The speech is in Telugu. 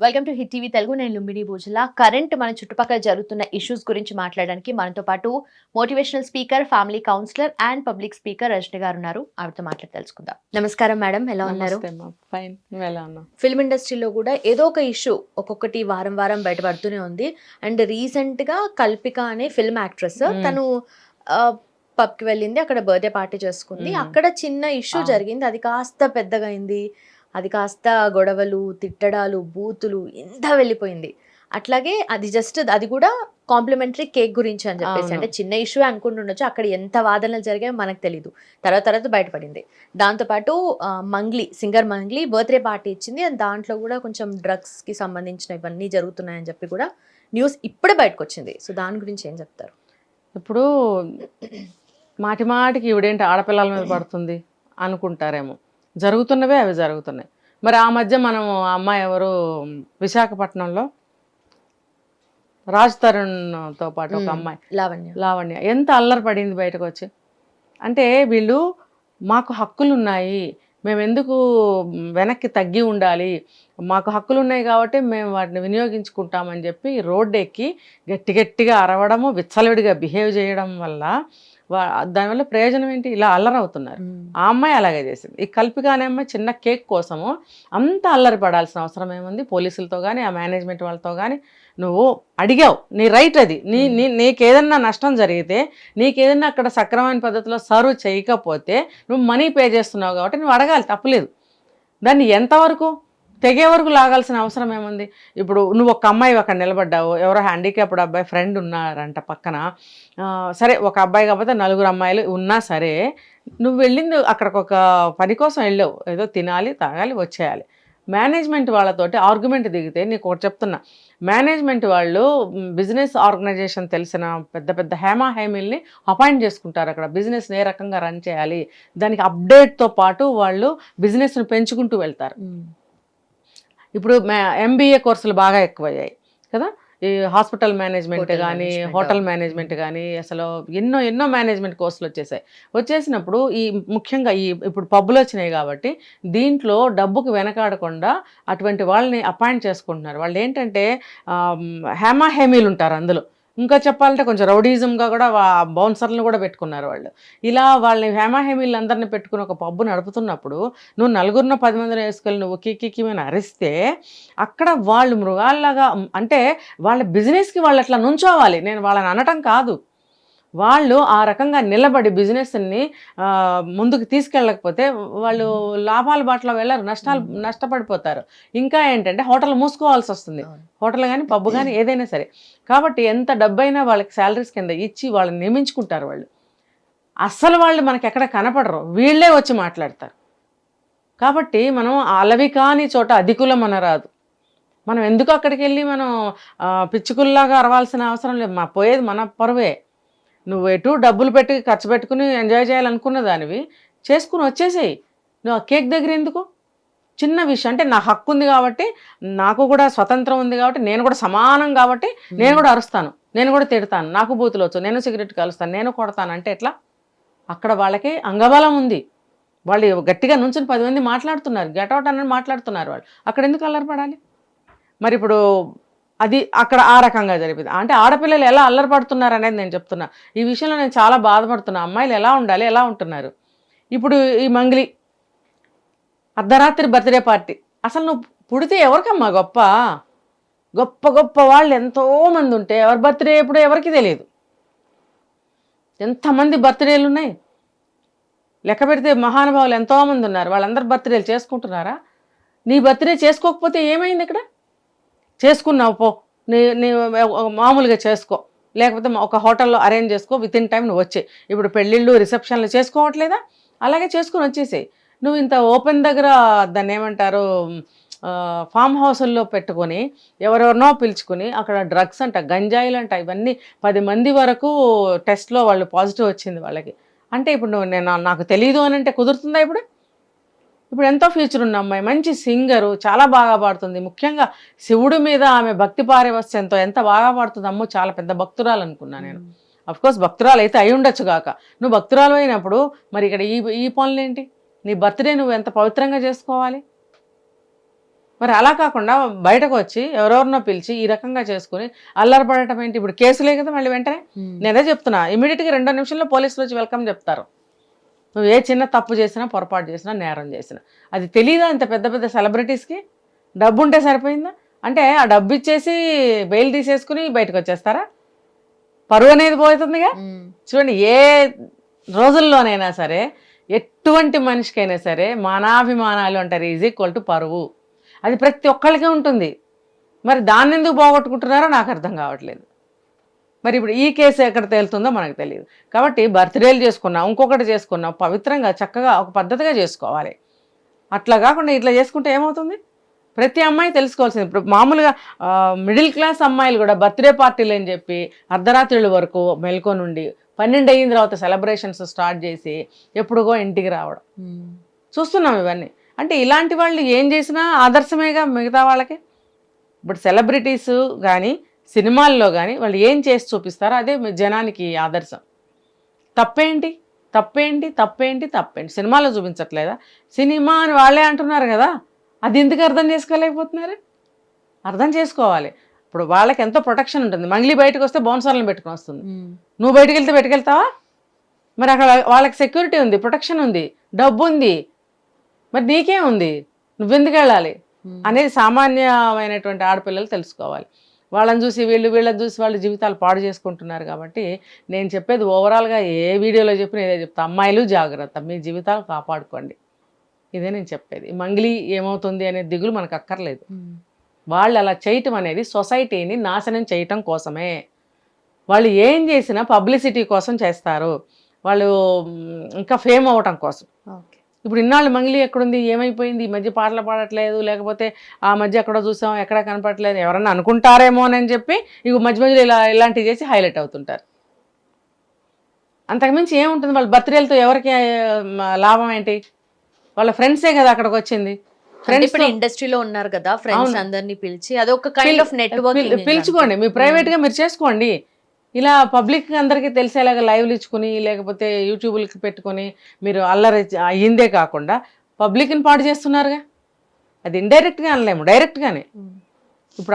Welcome to hit TV Telugu నేను లుంబిని భూజల కరెంట్ మన చుట్టుపక్కల జరుగుతున్న ఇష్యూస్ గురించి మాట్లాడడానికి మనతో పాటు motivational speaker family counsellor and public speaker Rajani garu ఉన్నారు. ఆవిడతో మాట్లాడి తెలుసుకుందాం. నమస్కారం మేడం. ఎలా ఉన్నారు? ఫైన్ ఎలా ఫిల్మ్ ఇండస్ట్రీలో కూడా ఏదో ఒక ఇష్యూ ఒక్కొక్కటి వారం వారం బయటపడుతూనే ఉంది. అండ్ రీసెంట్గా కల్పిక అనే ఫిల్మ్ యాక్ట్రెస్. తను పబ్కి వెళ్ళింది. అక్కడ బర్త్డే పార్టీ చేసుకుంది. అక్కడ చిన్న ఇష్యూ. జరిగింది. అది కాస్త పెద్దగా అయింది. అది కాస్త గొడవలు తిట్టడాలు బూతులు ఇంత వెళ్ళిపోయింది. అట్లాగే అది జస్ట్ అది కూడా కాంప్లిమెంటరీ కేక్ గురించి అని చెప్పేసి. అంటే చిన్న ఇష్యూ అనుకుంటుండొచ్చు అక్కడ ఎంత వాదనలు జరిగాయో మనకు తెలియదు తర్వాత తర్వాత బయటపడింది. దాంతోపాటు Mangli singer Mangli birthday party ఇచ్చింది. దాంట్లో కూడా కొంచెం డ్రగ్స్కి సంబంధించిన ఇవన్నీ జరుగుతున్నాయని చెప్పి కూడా న్యూస్ ఇప్పుడే బయటకు వచ్చింది. సో దాని గురించి ఏం చెప్తారు? ఇప్పుడు మాటి మాటికి ఈవిడేంటి ఆడపిల్లల మీద పడుతుంది అనుకుంటారేమో. జరుగుతున్నవే అవి జరుగుతున్నాయి. మరి ఆ మధ్య మనం ఆ అమ్మాయి ఎవరు విశాఖపట్నంలో రాజ్ తరుణ్తో పాటు ఒక మ్మ్. అమ్మాయి. లావణ్య. లావణ్య. ఎంత అల్లరి పడింది బయటకు వచ్చి? అంటే వీళ్ళు మాకు హక్కులు ఉన్నాయి మేము ఎందుకు వెనక్కి తగ్గి ఉండాలి? మాకు హక్కులు ఉన్నాయి కాబట్టి మేము వాటిని వినియోగించుకుంటామని చెప్పి రోడ్డు ఎక్కి గట్టి గట్టిగా అరవడము విచ్చలవిడిగా బిహేవ్ చేయడం వల్ల దానివల్ల ప్రయోజనం ఏంటి? ఇలా అల్లరవుతున్నారు. ఆ అమ్మాయి అలాగే చేసింది. ఈ కల్పిక అనే అమ్మాయి చిన్న కేక్ కోసము అంత అల్లరి పడాల్సిన అవసరం ఏముంది? పోలీసులతో కానీ ఆ మేనేజ్మెంట్ వాళ్ళతో కానీ నువ్వు అడిగావు. నీ రైట్ అది. నీ నీ నీకేదన్నా నష్టం జరిగితే నీకేదన్నా అక్కడ సక్రమైన పద్ధతిలో సర్వ్ చేయకపోతే నువ్వు మనీ పే చేస్తున్నావు కాబట్టి నువ్వు అడగాలి. తప్పలేదు. దాన్ని ఎంతవరకు? తెగే వరకు లాగాల్సిన అవసరం ఏముంది? ఇప్పుడు నువ్వు ఒక అమ్మాయి అక్కడ నిలబడ్డావు. ఎవరో హ్యాండిక్యాప్డ్ అబ్బాయి ఫ్రెండ్ ఉన్నారంట పక్కన. సరే ఒక అబ్బాయి కాకపోతే నలుగురు అమ్మాయిలు ఉన్నా సరే నువ్వు వెళ్ళింది అక్కడికి ఒక పని కోసం వెళ్ళావు. ఏదో తినాలి తాగాలి వచ్చేయాలి. మేనేజ్మెంట్ వాళ్ళతోటి ఆర్గ్యుమెంట్ దిగితే నీకు ఒకటి చెప్తున్నా. మేనేజ్మెంట్ వాళ్ళు బిజినెస్ ఆర్గనైజేషన్ తెలిసిన పెద్ద పెద్ద హేమా హేమిల్ని అపాయింట్ చేసుకుంటారు అక్కడ. బిజినెస్ ఏ రకంగా రన్ చేయాలి? దానికి అప్డేట్తో పాటు వాళ్ళు బిజినెస్ను పెంచుకుంటూ వెళ్తారు. ఇప్పుడు ఎంబీఏ కోర్సులు బాగా ఎక్కువయ్యాయి కదా? ఈ హాస్పిటల్ మేనేజ్మెంట్ కానీ. హోటల్ మేనేజ్మెంట్ కానీ అసలు ఎన్నో ఎన్నో మేనేజ్మెంట్ కోర్సులు వచ్చేసాయి. వచ్చేసినప్పుడు ఈ ముఖ్యంగా ఈ ఇప్పుడు పబ్బులు వచ్చినాయి కాబట్టి దీంట్లో డబ్బుకు వెనకాడకుండా అటువంటి వాళ్ళని అపాయింట్ చేసుకుంటున్నారు. వాళ్ళు ఏంటంటే హేమా హేమీలు ఉంటారు అందులో. ఇంకా చెప్పాలంటే కొంచెం రౌడీజంగా కూడా బౌన్సర్లను కూడా పెట్టుకున్నారు వాళ్ళు. ఇలా వాళ్ళని హేమా అందరిని పెట్టుకుని ఒక పబ్బు నడుపుతున్నప్పుడు నువ్వు నలుగురిన పది మందిని వేసుకెళ్ళి నువ్వు కిక్కి అరిస్తే అక్కడ వాళ్ళు మృగాల్లాగా అంటే వాళ్ళ బిజినెస్కి వాళ్ళు అట్లా నుంచోవాలి? నేను వాళ్ళని అనటం కాదు. వాళ్ళు ఆ రకంగా నిలబడి బిజినెస్ని ముందుకు తీసుకెళ్ళకపోతే వాళ్ళు లాభాల బాటలో వెళ్ళరు నష్టాలు నష్టపడిపోతారు. ఇంకా ఏంటంటే హోటల్ మూసుకోవాల్సి వస్తుంది. హోటల్ కానీ పబ్బు కానీ ఏదైనా సరే. కాబట్టి ఎంత డబ్బైనా వాళ్ళకి శాలరీస్ కింద ఇచ్చి వాళ్ళని నియమించుకుంటారు వాళ్ళు. అస్సలు వాళ్ళు మనకి ఎక్కడ కనపడరు. వీళ్ళే వచ్చి మాట్లాడతారు. కాబట్టి మనం అలవి కాని చోట అధికులం అనరాదు. మనం ఎందుకు అక్కడికి వెళ్ళి మనం పిచ్చుకుల్లాగా అరవాల్సిన అవసరం లేదు. మా పోయేది మన పరువే. నువ్వు ఎటు డబ్బులు పెట్టి ఖర్చు పెట్టుకుని ఎంజాయ్ చేయాలనుకున్న దానివి చేసుకుని వచ్చేసేయి. నువ్వు ఆ కేక్ దగ్గర ఎందుకు? చిన్న విషయం అంటే నా హక్కు ఉంది కాబట్టి నాకు కూడా స్వతంత్రం ఉంది కాబట్టి నేను కూడా సమానం కాబట్టి నేను కూడా అరుస్తాను. నేను కూడా తిడతాను. నాకు బూతులు వచ్చు నేను సిగరెట్ కలుస్తాను. నేను కొడతాను. అంటే ఎట్లా? అక్కడ వాళ్ళకి అంగబలం ఉంది. వాళ్ళు గట్టిగా నుంచుని పది మంది మాట్లాడుతున్నారు. గెటౌట్ అని మాట్లాడుతున్నారు వాళ్ళు. అక్కడ ఎందుకు అల్లరిపడాలి మరి ఇప్పుడు అది అక్కడ ఆ రకంగా జరిపింది అంటే ఆడపిల్లలు ఎలా అల్లరిపడుతున్నారు అనేది నేను చెప్తున్నా. ఈ విషయంలో నేను చాలా బాధపడుతున్నా. అమ్మాయిలు ఎలా ఉండాలి ఎలా ఉంటున్నారు? ఇప్పుడు ఈ మంగ్లీ అర్ధరాత్రి బర్త్డే పార్టీ. అసలు నువ్వు పుడితే ఎవరికమ్మా గొప్ప? గొప్ప గొప్ప వాళ్ళు ఎంతోమంది ఉంటే ఎవరి బర్త్డే ఎప్పుడు ఎవరికి తెలియదు. ఎంతమంది బర్త్డేలు ఉన్నాయి? లెక్క పెడితే మహానుభావులు ఎంతోమంది ఉన్నారు. వాళ్ళందరూ బర్త్డేలు చేసుకుంటున్నారా? నీ బర్త్డే చేసుకోకపోతే ఏమైంది ఇక్కడ? చేసుకున్నావు పో. నీ నీ మామూలుగా చేసుకో. లేకపోతే ఒక హోటల్లో అరేంజ్ చేసుకో విత్ ఇన్ టైం నువ్వు వచ్చే ఇప్పుడు పెళ్ళిళ్ళు రిసెప్షన్లు చేసుకోవట్లేదా? అలాగే చేసుకుని వచ్చేసేయి. నువ్వు ఇంత ఓపెన్ దగ్గర దాన్ని ఏమంటారు ఫామ్ హౌసుల్లో పెట్టుకొని ఎవరెవరినో పిలుచుకుని అక్కడ డ్రగ్స్ అంట గంజాయిలు అంట ఇవన్నీ పది మంది వరకు టెస్ట్లో వాళ్ళు పాజిటివ్ వచ్చింది వాళ్ళకి. అంటే ఇప్పుడు నువ్వు నేను నాకు తెలియదు అని అంటే కుదురుతుందా ఇప్పుడు? ఇప్పుడు ఎంతో ఫ్యూచర్ ఉన్న అమ్మాయి మంచి సింగరు చాలా బాగా పాడుతుంది. ముఖ్యంగా శివుడి మీద ఆమె భక్తి పారవస్యంతో ఎంత బాగా పాడుతుంది అమ్మో చాలా పెద్ద భక్తురాలు అనుకున్నా నేను. అఫ్ కోర్స్ భక్తురాలు అయితే అయి ఉండొచ్చు కాక నువ్వు భక్తురాలు అయినప్పుడు మరి ఇక్కడ ఈ ఈ పనులు ఏంటి? నీ బర్త్డే నువ్వు ఎంత పవిత్రంగా చేసుకోవాలి? మరి అలా కాకుండా బయటకు వచ్చి ఎవరెవరినో పిలిచి ఈ రకంగా చేసుకుని అల్లరపడటం ఏంటి? ఇప్పుడు కేసులే కదా మళ్ళీ వెంటనే. నేను చెప్తున్నా ఇమీడియట్గా రెండో నిమిషంలో పోలీసులు వచ్చి వెల్కమ్ చెప్తారు. నువ్వు ఏ చిన్న తప్పు చేసినా పొరపాటు చేసినా నేరం చేసినా. అది తెలియదా ఇంత పెద్ద పెద్ద సెలబ్రిటీస్కి? డబ్బు ఉంటే సరిపోయిందా? అంటే ఆ డబ్బు ఇచ్చేసి బెయిల్ తీసేసుకుని బయటకు వచ్చేస్తారా? పరువు అనేది పోతుందిగా. చూడండి ఏ రోజుల్లోనైనా సరే ఎటువంటి మనిషికైనా సరే మానాభిమానాలు అంటారు ఈజ్ ఈక్వల్ టు పరువు. అది ప్రతి ఒక్కళ్ళకే ఉంటుంది. మరి దాన్ని ఎందుకు పోగొట్టుకుంటున్నారో నాకు అర్థం కావట్లేదు. మరి ఇప్పుడు ఈ కేసు ఎక్కడ తేలుతుందో మనకు తెలియదు కాబట్టి బర్త్డేలు చేసుకున్నాం ఇంకొకటి చేసుకున్నాం పవిత్రంగా చక్కగా ఒక పద్ధతిగా చేసుకోవాలి. అట్లా కాకుండా ఇట్లా చేసుకుంటే ఏమవుతుంది? ప్రతి అమ్మాయి తెలుసుకోవాల్సింది. ఇప్పుడు మామూలుగా మిడిల్ క్లాస్ అమ్మాయిలు కూడా బర్త్డే పార్టీలు అని చెప్పి అర్ధరాత్రుల వరకు మెల్కొని ఉండి పన్నెండు అయిన తర్వాత సెలబ్రేషన్స్ స్టార్ట్ చేసి ఎప్పుడుగో ఇంటికి రావడం. చూస్తున్నాం ఇవన్నీ. అంటే ఇలాంటి వాళ్ళు ఏం చేసినా ఆదర్శమేగా మిగతా వాళ్ళకి. ఇప్పుడు సెలబ్రిటీస్ కానీ సినిమాల్లో కానీ వాళ్ళు ఏం చేసి చూపిస్తారో అదే జనానికి ఆదర్శం. తప్పేంటి? తప్పేంటి? తప్పేంటి? తప్పేంటి? సినిమాలో చూపించట్లేదా? సినిమా అని వాళ్ళే అంటున్నారు కదా అది ఎందుకు అర్థం చేసుకోలేకపోతున్నారు? అర్థం చేసుకోవాలి. ఇప్పుడు వాళ్ళకి ఎంతో ప్రొటెక్షన్ ఉంటుంది. మంగ్లీ బయటకు వస్తే బౌన్సర్లను పెట్టుకుని వస్తుంది. నువ్వు బయటికి వెళ్తే పెట్టుకెళ్తావా మరి అక్కడ వాళ్ళకి సెక్యూరిటీ ఉంది ప్రొటెక్షన్ ఉంది డబ్బు ఉంది మరి నీకే ఉంది నువ్వెందుకు వెళ్ళాలి. అనేది సామాన్యమైనటువంటి ఆడపిల్లలు తెలుసుకోవాలి. వాళ్ళని చూసి వీళ్ళు వీళ్ళని చూసి వాళ్ళ జీవితాలు పాడు చేసుకుంటున్నారు కాబట్టి నేను చెప్పేది ఓవరాల్గా ఏ వీడియోలో చెప్పిన ఇదే చెప్తా. అమ్మాయిలు జాగ్రత్త మీ జీవితాలు కాపాడుకోండి. ఇదే నేను చెప్పేది. మంగ్లీ ఏమవుతుంది అనే దిగులు మనకు అక్కర్లేదు. వాళ్ళు అలా చేయటం అనేది సొసైటీని నాశనం చేయటం కోసమే. వాళ్ళు ఏం చేసినా పబ్లిసిటీ కోసం చేస్తారు. వాళ్ళు ఇంకా ఫేమ్ అవ్వటం కోసం. ఇప్పుడు ఇన్నాళ్ళు మంగ్లీ ఎక్కడుంది? ఏమైపోయింది? ఈ మధ్య పాటలు పాడట్లేదు. లేకపోతే ఆ మధ్య ఎక్కడో చూసాం ఎక్కడ కనపడట్లేదు. ఎవరన్నా అనుకుంటారేమో అని చెప్పి ఇక మధ్య మధ్యలో ఇలా ఇలాంటివి చేసి హైలైట్ అవుతుంటారు. అంతకుమించి ఏముంటుంది? వాళ్ళ బర్త్డేలతో ఎవరికి లాభం ఏంటి? వాళ్ళ ఫ్రెండ్సే కదా అక్కడికి వచ్చింది. ఫ్రెండ్స్ ఇప్పుడు ఇండస్ట్రీలో ఉన్నారు కదా ఫ్రెండ్స్. అందరినీ పిలిచి అదొక కైండ్ ఆఫ్ నెట్వర్క్ పిలుచుకోండి. మీ ప్రైవేట్గా మీరు చేసుకోండి. ఇలా పబ్లిక్ అందరికీ తెలిసేలాగా లైవ్లు ఇచ్చుకుని లేకపోతే యూట్యూబ్లకి పెట్టుకొని మీరు అల్లరి అయ్యిందే కాకుండా పబ్లిక్ని పాడు చేస్తున్నారుగా. అది ఇండైరెక్ట్గా అనలేము డైరెక్ట్గానే. ఇప్పుడు